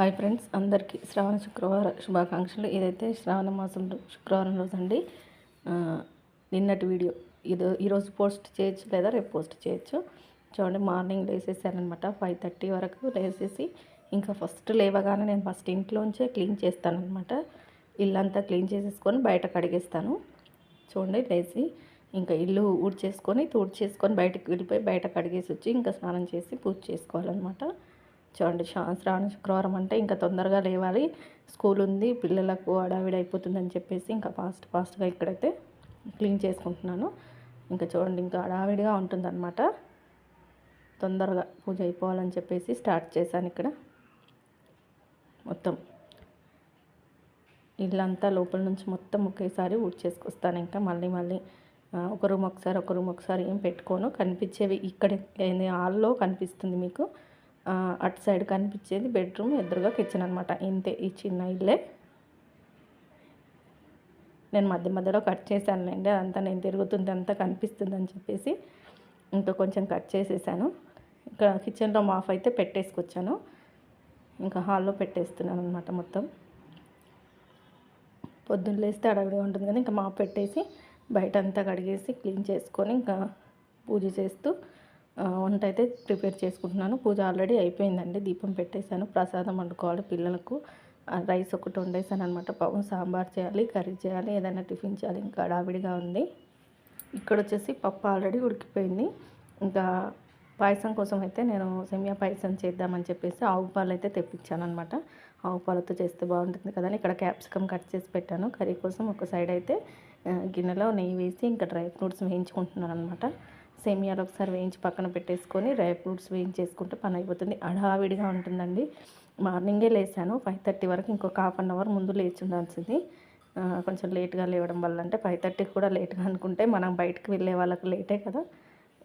Hi friends అందరికీ శ్రావణ శుక్రవార శుభాకాంక్షలు. ఇదైతే శ్రావణ మాసం శుక్రవారం రోజు అండి నిన్నటి వీడియో. ఇది ఈరోజు పోస్ట్ చేయొచ్చు లేదా రేపు పోస్ట్ చేయొచ్చు. చూడండి మార్నింగ్ లేసేసానమాట ఫైవ్ థర్టీ వరకు లేసేసి ఇంకా ఫస్ట్ లేవగానే నేను ఫస్ట్ ఇంట్లోంచే క్లీన్ చేస్తానమాట ఇల్లంతా క్లీన్ చేసేసుకొని బయట కడిగేస్తాను. చూడండి లేచి ఇంకా ఇల్లు ఊడ్చేసుకొని తూడ్చేసుకొని బయటకు వెళ్ళిపోయి బయట కడిగేసి వచ్చి ఇంకా స్నానం చేసి పూజ చేసుకోవాలన్నమాట. చూడండి శా- శ్రావణ శుక్రవారం అంటే ఇంకా తొందరగా లేవాలి. స్కూల్ ఉంది పిల్లలకు హడావిడి అయిపోతుందని చెప్పేసి ఇంకా ఫాస్ట్ ఫాస్ట్గా ఇక్కడైతే క్లీన్ చేసుకుంటున్నాను. ఇంకా చూడండి ఇంకా అడావిడిగా ఉంటుందన్నమాట. తొందరగా పూజ అయిపోవాలని చెప్పేసి స్టార్ట్ చేశాను ఇక్కడ. మొత్తం ఇల్లంతా లోపల నుంచి మొత్తం ఒకేసారి ఊడ్చేసుకొస్తాను ఇంకా మళ్ళీ మళ్ళీ. ఒక రూమ్ ఒకసారి ఒక రూమ్ ఒకసారి ఏం పెట్టుకోను. కనిపించేవి ఇక్కడ ఏంది హాల్లో కనిపిస్తుంది మీకు. అటు సైడ్ కనిపించేది బెడ్రూమ్ ఎదురుగా కిచెన్ అనమాట ఇంతే ఈ చిన్న ఇల్లే. నేను మధ్య మధ్యలో కట్ చేశానులేండి అదంతా నేను తిరుగుతుంది అంతా కనిపిస్తుంది అని చెప్పేసి ఇంకా కొంచెం కట్ చేసేసాను. ఇక్కడ కిచెన్లో మాఫ్ అయితే పెట్టేసుకొచ్చాను. ఇంకా హాల్లో పెట్టేస్తున్నాను అనమాట మొత్తం. పొద్దున్న లేస్తే అడవిడిగా ఉంటుంది కదా ఇంకా మాప్ పెట్టేసి బయట అంతా కడిగేసి క్లీన్ చేసుకొని ఇంకా పూజ చేస్తూ వంట అయితే ప్రిపేర్ చేసుకుంటున్నాను. పూజ ఆల్రెడీ అయిపోయిందండి. దీపం పెట్టేశాను. ప్రసాదం వండుకోవాలి పిల్లలకు. రైస్ ఒకటి వండేసాను అనమాట పాపం సాంబార్ చేయాలి కర్రీ చేయాలి ఏదైనా టిఫిన్ చేయాలి. ఇంకా హడావిడిగా ఉంది. ఇక్కడ వచ్చేసి పప్పు ఆల్రెడీ ఉడికిపోయింది. ఇంకా పాయసం కోసం అయితే నేను సెమియా పాయసం చేద్దామని చెప్పేసి ఆవు పాలు అయితే తెప్పించాను అనమాట ఆవు పాలతో చేస్తే బాగుంటుంది కదా అని ఇక్కడ క్యాప్సికమ్ కట్ చేసి పెట్టాను. కర్రీ కోసం ఒక సైడ్ అయితే గిన్నెలో నెయ్యి వేసి ఇంకా డ్రై ఫ్రూట్స్ వేయించుకుంటున్నాను అనమాట సేమియాలు ఒకసారి వేయించి పక్కన పెట్టేసుకొని డ్రై ఫ్రూట్స్ వేయించేసుకుంటే పని అయిపోతుంది. హడావిడిగా ఉంటుందండి. మార్నింగే లేసాను. ఫైవ్ థర్టీ వరకు ఇంకొక హాఫ్ అన్ అవర్ ముందు లేచి ఉండాల్సింది. కొంచెం లేట్గా లేవడం వల్ల అంటే ఫైవ్ థర్టీకి కూడా లేట్గా అనుకుంటే మనం బయటకు వెళ్ళే వాళ్ళకి లేటే కదా.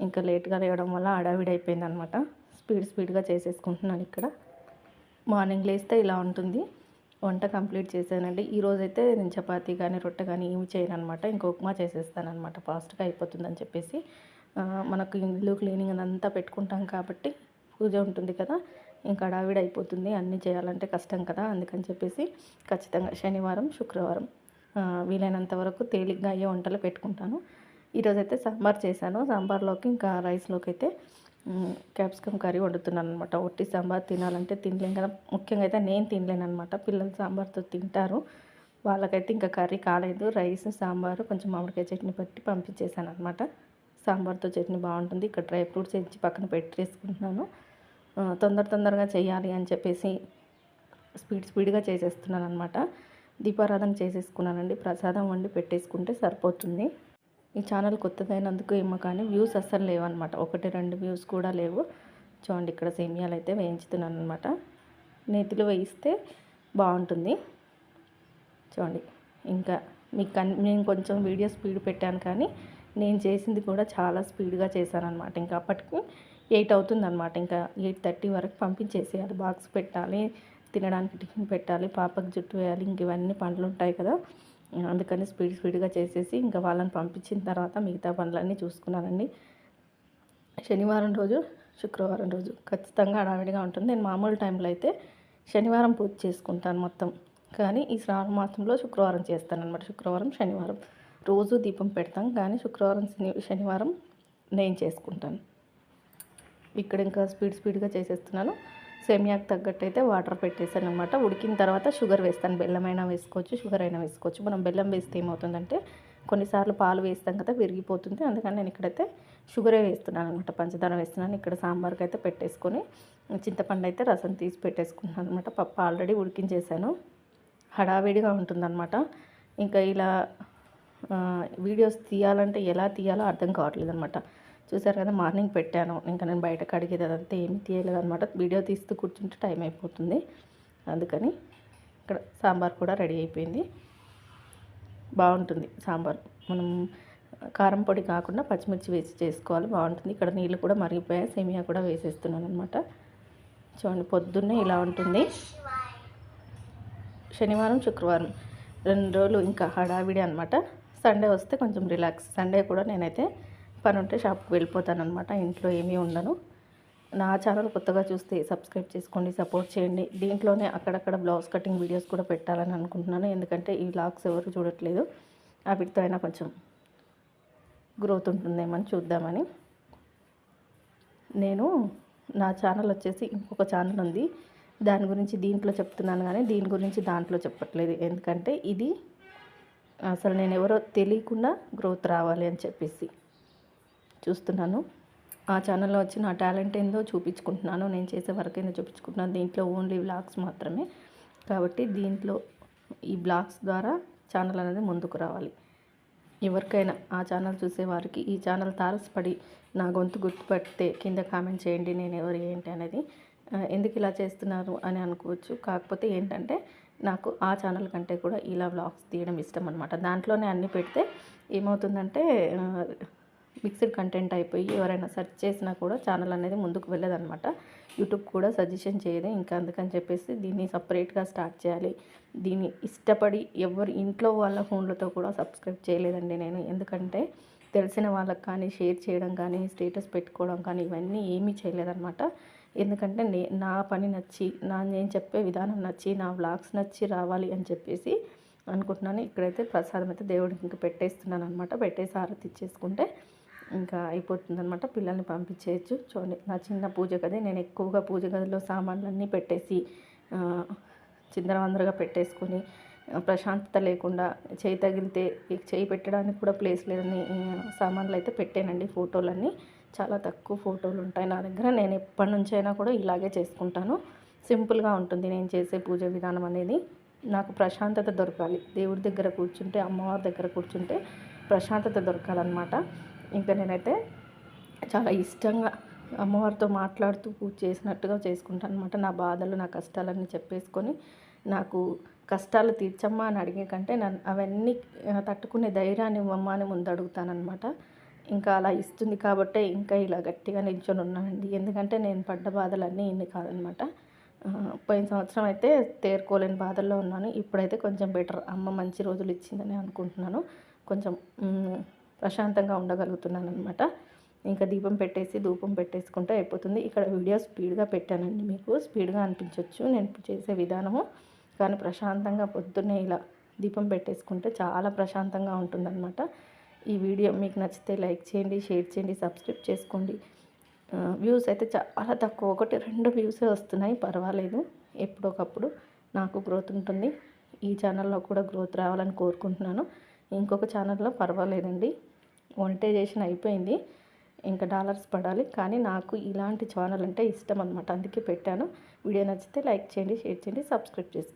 ఇంకా లేట్గా లేవడం వల్ల హడావిడి అయిపోయింది అనమాట స్పీడ్ స్పీడ్గా చేసేసుకుంటున్నాను ఇక్కడ. మార్నింగ్ లేస్తే ఇలా ఉంటుంది. వంట కంప్లీట్ చేశానండి. ఈరోజైతే నేను చపాతీ కానీ రొట్టె కానీ ఏమి చేయను అనమాట ఇంకో ఉప్మా చేసేస్తాను అనమాట ఫాస్ట్గా అయిపోతుందని చెప్పేసి. మనకు ఇల్లు క్లీనింగ్ అదంతా పెట్టుకుంటాం కాబట్టి పూజ ఉంటుంది కదా ఇంకా హడావిడి అయిపోతుంది అన్నీ చేయాలంటే కష్టం కదా అందుకని చెప్పేసి ఖచ్చితంగా శనివారం శుక్రవారం వీలైనంత వరకు తేలిగ్గా అయ్యే వంటలు పెట్టుకుంటాను. ఈరోజు అయితే సాంబార్ చేశాను సాంబార్లోకి ఇంకా రైస్లోకి అయితే క్యాప్సికమ్ కర్రీ వండుతున్నాను అనమాట ఒట్టి సాంబార్ తినాలంటే తినలేం కదా ముఖ్యంగా అయితే నేను తినలేను అనమాట పిల్లలు సాంబార్తో తింటారు వాళ్ళకైతే ఇంకా కర్రీ కాలేదు. రైస్ సాంబారు కొంచెం మామిడికాయ చట్నీ పెట్టి పంపించేసాను అనమాట సాంబార్తో చట్నీ బాగుంటుంది. ఇక్కడ డ్రై ఫ్రూట్స్ ఇచ్చి పక్కన పెట్టేసుకుంటున్నాను. తొందర తొందరగా చేయాలి అని చెప్పేసి స్పీడ్ స్పీడ్గా చేసేస్తున్నాను అనమాట దీపారాధన చేసేసుకున్నానండి. ప్రసాదం వండి పెట్టేసుకుంటే సరిపోతుంది. ఈ ఛానల్ కొత్తదైనందుకు ఏమో కానీ వ్యూస్ అస్సలు లేవన్నమాట. ఒకటి రెండు వ్యూస్ కూడా లేవు. చూడండి ఇక్కడ సేమియాలు అయితే వేయించుతున్నాను అనమాట నేతిలో వేయిస్తే బాగుంటుంది. చూడండి ఇంకా మీకు కన్ నేను కొంచెం వీడియో స్పీడ్ పెట్టాను కానీ నేను చేసింది కూడా చాలా స్పీడ్గా చేశాను అనమాట ఇంకా అప్పటికి ఎయిట్ అవుతుందన్నమాట. ఇంకా ఎయిట్ థర్టీ వరకు పంపించేసేయాలి. బాక్స్ పెట్టాలి తినడానికి టిఫిన్ పెట్టాలి పాపకు జుట్టు వేయాలి ఇంక ఇవన్నీ పనులు ఉంటాయి కదా. అందుకని స్పీడ్ స్పీడ్గా చేసేసి ఇంకా వాళ్ళని పంపించిన తర్వాత మిగతా పనులన్నీ చూసుకున్నానండి. శనివారం రోజు శుక్రవారం రోజు ఖచ్చితంగా హడావిడిగా ఉంటుంది. నేను మామూలు టైంలో అయితే శనివారం పూజ చేసుకుంటాను మొత్తం. కానీ ఈ శ్రావణ మాసంలో శుక్రవారం చేస్తాను అనమాట శుక్రవారం శనివారం. రోజు దీపం పెడతాం కానీ శుక్రవారం శని శనివారం నేను చేసుకుంటాను. ఇక్కడ ఇంకా స్పీడ్ స్పీడ్గా చేసేస్తున్నాను. సేమియాకి తగ్గట్టు అయితే వాటర్ పెట్టేసాను అనమాట ఉడికిన తర్వాత షుగర్ వేస్తాను. బెల్లం అయినా వేసుకోవచ్చు షుగర్ అయినా వేసుకోవచ్చు. మనం బెల్లం వేస్తే ఏమవుతుందంటే కొన్నిసార్లు పాలు వేస్తాం కదా విరిగిపోతుంది. అందుకని నేను ఇక్కడైతే షుగరే వేస్తున్నాను అనమాట పంచదార వేస్తున్నాను. ఇక్కడ సాంబార్కి అయితే పెట్టేసుకొని చింతపండు అయితే రసం తీసి పెట్టేసుకుంటున్నాను అనమాట పప్పు ఆల్రెడీ ఉడికించేసాను హడావిడిగా ఉంటుందన్నమాట. ఇంకా ఇలా వీడియోస్ తీయాలంటే ఎలా తీయాలో అర్థం కావట్లేదు అనమాట చూసారు కదా మార్నింగ్ పెట్టాను. ఇంకా నేను బయట కడిగేది అదంతా ఏమి తీయలేదు అనమాట వీడియో తీస్తూ కూర్చుంటే టైం అయిపోతుంది. అందుకని ఇక్కడ సాంబార్ కూడా రెడీ అయిపోయింది. బాగుంటుంది సాంబార్. మనం కారం పొడి కాకుండా పచ్చిమిర్చి వేసి చేసుకోవాలి. బాగుంటుంది. ఇక్కడ నీళ్ళు కూడా మరిగిపోయాయి. సేమియా కూడా వేసేస్తున్నాను అనమాట చూడండి పొద్దున్నే ఇలా ఉంటుంది. శనివారం శుక్రవారం. రెండు రోజులు ఇంకా హడావిడి అనమాట సండే వస్తే కొంచెం రిలాక్స్. సండే కూడా నేనైతే పని ఉంటే షాప్కి వెళ్ళిపోతాను అనమాట ఇంట్లో ఏమీ ఉండను. నా ఛానల్ కొత్తగా చూస్తే సబ్స్క్రైబ్ చేసుకోండి సపోర్ట్ చేయండి. దీంట్లోనే అక్కడక్కడ బ్లౌజ్ కటింగ్ వీడియోస్ కూడా పెట్టాలని అనుకుంటున్నాను. ఎందుకంటే ఈ బ్లాగ్స్ ఎవరు చూడట్లేదు. వీటితో అయినా కొంచెం గ్రోత్ ఉంటుందేమో చూద్దామని. నేను నా ఛానల్ వచ్చేసి ఇంకొక ఛానల్ ఉంది. దాని గురించి దీంట్లో చెప్తున్నాను కానీ దీని గురించి దాంట్లో చెప్పట్లేదు. ఎందుకంటే ఇది అసలు నేను ఎవరో తెలియకుండా గ్రోత్ రావాలి అని చెప్పేసి చూస్తున్నాను. ఆ ఛానల్లో వచ్చి నా టాలెంట్ ఏందో చూపించుకుంటున్నాను. నేను చేసే వర్క్ ఏందో చూపించుకుంటున్నాను. దీంట్లో ఓన్లీ బ్లాగ్స్ మాత్రమే. కాబట్టి దీంట్లో ఈ బ్లాగ్స్ ద్వారా ఛానల్ అనేది ముందుకు రావాలి. ఎవరికైనా ఆ ఛానల్ చూసేవారికి ఈ ఛానల్ తారసపడి నా గొంతు గుర్తుపడితే కింద కామెంట్ చేయండి. నేను ఎవరు ఏంటి అనేది ఎందుకు ఇలా చేస్తున్నారు అని అనుకోవచ్చు. కాకపోతే ఏంటంటే నాకు ఆ ఛానల్ కంటే కూడా ఇలా వ్లాగ్స్ తీయడం ఇష్టం అనమాట దాంట్లోనే అన్నీ పెడితే ఏమవుతుందంటే మిక్స్డ్ కంటెంట్ అయిపోయి ఎవరైనా సెర్చ్ చేసినా కూడా ఛానల్ అనేది ముందుకు వెళ్ళదనమాట యూట్యూబ్ కూడా సజెషన్ చేయదు ఇంకా అందుకని చెప్పేసి దీన్ని సపరేట్గా స్టార్ట్ చేయాలి. దీన్ని ఇష్టపడి ఎవరు ఇంట్లో వాళ్ళ ఫోన్లతో కూడా సబ్స్క్రైబ్ చేయలేదండి నేను. ఎందుకంటే తెలిసిన వాళ్ళకి కానీ షేర్ చేయడం కానీ స్టేటస్ పెట్టుకోవడం కానీ ఇవన్నీ ఏమీ చేయలేదన్నమాట. ఎందుకంటే నే నా పని నచ్చి నా నేను చెప్పే విధానం నచ్చి నా వ్లాగ్స్ నచ్చి రావాలి అని చెప్పేసి అనుకుంటున్నాను. ఇక్కడైతే ప్రసాదం అయితే దేవుడికి ఇంకా పెట్టేస్తున్నాను అనమాట పెట్టేసి ఆరతి ఇచ్చేసుకుంటే ఇంకా అయిపోతుంది అనమాట పిల్లల్ని పంపించేయచ్చు. చూడండి నా చిన్న పూజ గది. నేను ఎక్కువగా పూజ గదిలో సామాన్లన్నీ పెట్టేసి చిందరవందరగా పెట్టేసుకొని ప్రశాంతత లేకుండా చేయి తగిలితే చేయి పెట్టడానికి కూడా ప్లేస్ లేదని సామాన్లు అయితే పెట్టానండి ఫోటోలన్నీ. చాలా తక్కువ ఫోటోలు ఉంటాయి నా దగ్గర. నేను ఎప్పటి నుంచైనా కూడా ఇలాగే చేసుకుంటాను. సింపుల్గా ఉంటుంది నేను చేసే పూజ విధానం అనేది. నాకు ప్రశాంతత దొరకాలి. దేవుడి దగ్గర కూర్చుంటే అమ్మవారి దగ్గర కూర్చుంటే ప్రశాంతత దొరకాలన్నమాట. ఇంకా నేనైతే చాలా ఇష్టంగా అమ్మవారితో మాట్లాడుతూ పూజ చేసినట్టుగా చేసుకుంటాను అనమాట నా బాధలు నా కష్టాలన్నీ చెప్పేసుకొని నాకు కష్టాలు తీర్చమ్మా అని అడిగే కంటే నన్ను అవన్నీ తట్టుకునే ధైర్యాన్ని ఇవ్వమ్మా అని ముందు అడుగుతానమాట ఇంకా అలా ఇస్తుంది కాబట్టే ఇంకా ఇలా గట్టిగా నిల్చొని ఉన్నానండి ఎందుకంటే నేను పడ్డ బాధలన్నీ ఇన్ని కాదనమాట. పోయిన సంవత్సరం అయితే తేరుకోలేని బాధల్లో ఉన్నాను. ఇప్పుడైతే కొంచెం బెటర్. అమ్మ మంచి రోజులు ఇచ్చిందని అనుకుంటున్నాను. కొంచెం ప్రశాంతంగా ఉండగలుగుతున్నాను అనమాట. ఇంకా దీపం పెట్టేసి ధూపం పెట్టేసుకుంటే అయిపోతుంది. ఇక్కడ వీడియో స్పీడ్గా పెట్టానండి మీకు. స్పీడ్గా అనిపించవచ్చు నేను చేసే విధానము. కానీ ప్రశాంతంగా పొద్దున్నే ఇలా దీపం పెట్టేసుకుంటే చాలా ప్రశాంతంగా ఉంటుందన్నమాట. ఈ వీడియో మీకు నచ్చితే లైక్ చేయండి షేర్ చేయండి సబ్స్క్రైబ్ చేసుకోండి. వ్యూస్ అయితే చాలా తక్కువ. ఒకటి రెండు వ్యూసే వస్తున్నాయి. పర్వాలేదు. ఎప్పుడొకప్పుడు నాకు గ్రోత్ ఉంటుంది. ఈ ఛానల్లో కూడా గ్రోత్ రావాలని కోరుకుంటున్నాను. ఇంకొక ఛానల్లో పర్వాలేదండి. మానిటైజేషన్ అయిపోయింది. ఇంకా డాలర్స్ పడాలి. కానీ నాకు ఇలాంటి ఛానల్ అంటే ఇష్టం అనమాట అందుకే పెట్టాను. వీడియో నచ్చితే లైక్ చేయండి షేర్ చేయండి సబ్స్క్రైబ్ చేసుకోండి.